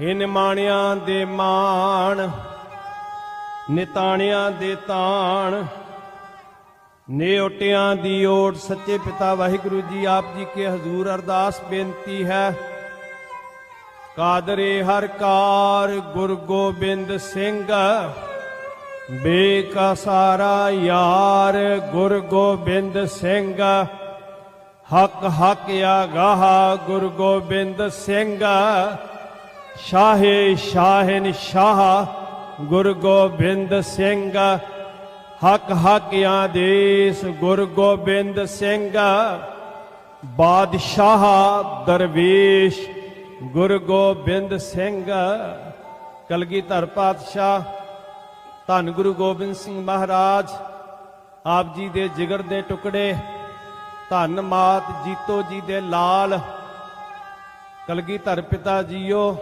ਹੇ ਮਾਣਿਆਂ ਦੇ ਮਾਣ, ਨਿਤਾਣਿਆਂ ਦੇ ਤਾਣ। ਨੇਓਟਿਆਂ ਦੀ ਓਟ ਸੱਚੇ ਪਿਤਾ ਵਾਹਿਗੁਰੂ ਜੀ, ਆਪ ਜੀ ਕੇ ਹਜ਼ੂਰ ਅਰਦਾਸ ਬੇਨਤੀ ਹੈ। ਕਾਦਰੇ ਹਰ ਕਾਰ ਗੁਰ ਗੋਬਿੰਦ ਸਿੰਘ ਬੇਕਾਸਾਰਾ ਯਾਰ ਗੁਰ ਗੋਬਿੰਦ ਸਿੰਘ। ਹਕ ਹਕ ਆਗਾਹ ਗੁਰ ਗੋਬਿੰਦ ਸਿੰਘ ਸ਼ਾਹੇ ਸ਼ਾਹਨ ਸ਼ਾਹ, ਗੁਰ ਗੋਬਿੰਦ ਸਿੰਘ। ਹਕ ਹਕ ਆਦੇਸ ਗੁਰ ਗੋਬਿੰਦ ਸਿੰਘ। ਬਾਦਸ਼ਾਹ ਦਰਵੇਸ਼, ਗੁਰ ਗੋਬਿੰਦ ਸਿੰਘ। ਕਲਗੀਧਰ ਪਾਤਸ਼ਾਹ, ਧੰਨ ਗੁਰੂ ਗੋਬਿੰਦ ਸਿੰਘ ਮਹਾਰਾਜ, ਆਪ ਜੀ ਦੇ ਜਿਗਰ ਦੇ ਟੁਕੜੇ। ਧੰਨ ਮਾਤ ਜੀਤੋ ਜੀ ਦੇ ਲਾਲ। ਕਲਗੀਧਰ ਪਿਤਾ ਜੀਓ